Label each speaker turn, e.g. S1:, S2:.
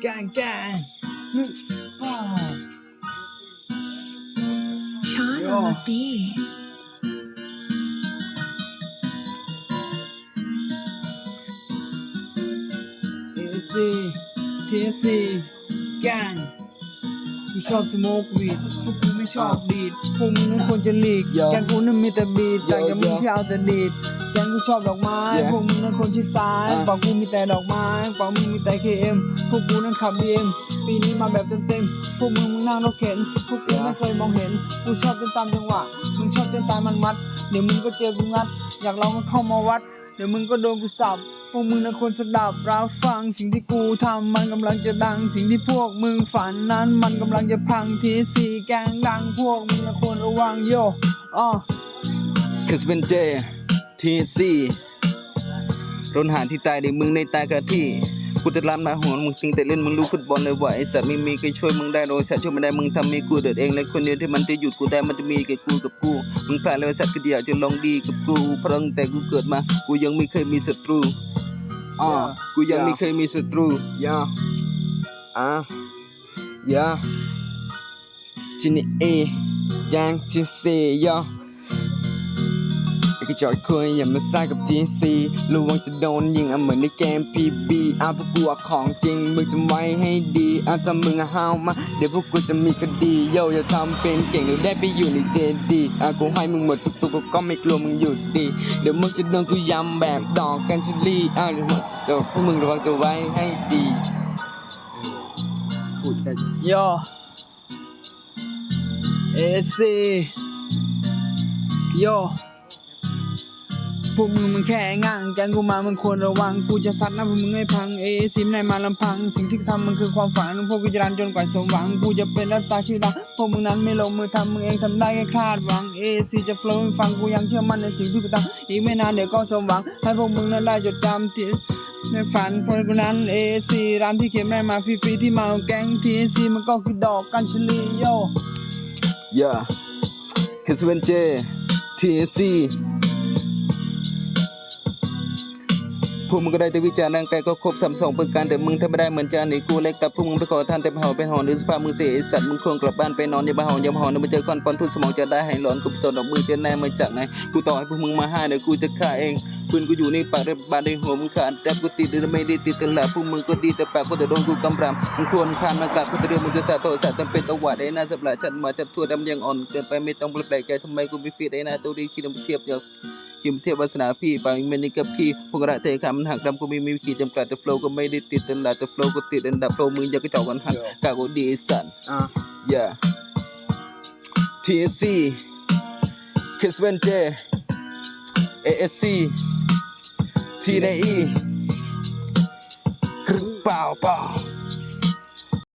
S1: แกงแกงฮึอ้าว
S2: Sean
S1: Yo.
S2: on the beat.
S1: TSC TSC แกงกูชอบสโมกวีดพวกกูไม่ชอบดีดพวกมึงนั้นควรจะหลีก
S3: Yo.
S1: แกงกูนั้นมีแต่บีด
S3: Yo,
S1: แต่างจากมึง
S3: yo.
S1: ที่เอาแต่ดีดแกงกูชอบดอกไม้
S3: Yeah.
S1: พวกมึงนั้นคนชิดซ้าย
S3: อะ
S1: เปล่ากูมีแต่ดอกไม้เปล่ามึงมีแต่ KM พวกกูนั้นขับ BM ปีนี้มาแบบเต็มๆ พวกมึงมึงนั่งรถเข็น พวกกู
S3: Yeah.
S1: ไม่เคยมองเห็น กูชอบเต้นตามจังหวะ มึงชอบเต้นตามมันมัด เดี๋ยวมึงก็เจอกูงัด อยากลองก็เข้ามาวัด เดี๋ยวมึงก็โดนกูสับพวกมึงนะควรสดับรับฟังสิ่งที่กูทำมันกำลังจะดัง สิ่งที่พวกมึงฝันนั้น มันกำลังจะพังทีสีแกงดัง พวกมึงนะควรระวังโยอ้อ
S3: คริสเป็นเจ ทีซีรนหาที่ตายในมึงในตายกะที่กูจะรำนาหัวมึงจึงแต่เล่นมึงรู้ฟุตบอลเลยว่าไอสัตว์ไม่มีใครช่วยมึงได้โดยสัตว์ช่วยไม่ได้มึงทำมีกูเดิดเองและคนเดียวที่มันจะหยุดกูได้มันจะมีแค่กูกับกูมึงพลาดแล้วไอ้สัตว์ก็อยากจะลองดีกับกูเพราะตั้งแต่กูเกิดมา กูยังไม่เคยมีศัตรูอ่ากูยังไม่เคยมีศัตรูย่าอ่าย่าที่นี่เอยังที่สี่ย่า กระจอกคุยอย่ามาซ่ากับทีซีระวังจะโดนยิงอะเหมือนในเกมพีบีอะพวกกูอะของจริงมึงจำไว้ให้ดีอะถ้ามึงอะห้าวมา เดี๋ยวพวกกูจะมีคดีโยอย่าทำเป็นเก่งเดี๋ยวได้ไปอยู่ในเจดีอะกูให้มึงหมดทุกๆกูก็ไม่กลัวมึงหยุดดี เดี๋ยวมึงจะโดนกูยำแบบดอกกันชลีอะเดี๋ยวมึงเดี๋ยวพวกมึงระวังตัวไว้ให้ดีพูดแต่
S1: โยเอซีโย พวกมึงมันแค่ง่างแกงกูมามึงควรระวัง กูจะซัดหน้าพวกมึงให้พังเอซิมในมาลำพัง สิ่งที่ทำมันคือความฝันพวกกูจะรันจนกว่าสมหวัง กูจะเป็นรับตาชื่อดังพวกมึงนั้นไม่ลงมือทำมึงเองทำได้แค่คาดหวังเอซีจะโฟล์ให้ฟังกูยังเชื่อมั่นในสิ่งที่กูทำอีกไม่นานเดี๋ยวก็สมหวัง ให้พวกมึงนั้นได้จดจำที่ในฝันพวกกูนั้นเอซีร้านที่เก็บได้มาฟรีๆที่มาแก๊งทีซีมันก็คือดอกกันชลีโย
S3: ย่าคริส พวกมึงก็ได้แต่วิจารณ์ร่างกายก็ครบสามสองประการแต่มึงถ้าไม่ได้เหมือนจานไอ้กูเล็กตับพวกมึงไปขอท่านแต่ไปหอเป็นหอหรือสภาพมึงเสียไอสัตว์มึงควรกลับบ้านไปนอนอย่ามาหอนอย่ามาหอนเดี๋ยวมาเจอคอนปอนทุนสมองจะได้หายหลอนกูสนดอกมึงจะแน่มาจากไหนกูต่อให้พวกมึงมาห้าเดี๋ยวกูจะฆ่าเอง ปืนกูอยู่ในปากในบานในหัวมึงขาดแรปกูติดหรือไม่ได้ติดตลาดพวกมึงก็ดีแต่ปากกูแต่โดนกูกำรำมึงควรคานมากราบกูแต่เรื่องมึงจะสาโทษสาจำเป็นตะวัดไอ้หน้าสับหลาฉันมาจับทั่วดำยังอ่อนเกินไปไม่ต้องแปลกใจทำไมกูไม่ฟีดไอ้หน้าตัวดีคิดมาเทียบเดียวคิมเทียบวาสนาพี่ไปเมนิกับพี่พวกระเทคำมันหักดำกูไม่มีขีดจำกัดแต่โฟล์ก็ไม่ได้ติดตลาดแต่โฟล์ก็ติดอันดับโฟล์มึงอยากกระจอกกันหักกากูดีไอ้สัน
S1: อะ
S3: yeah TSC Kiss Ven J ASC T N E กรึเปล่าเปล่า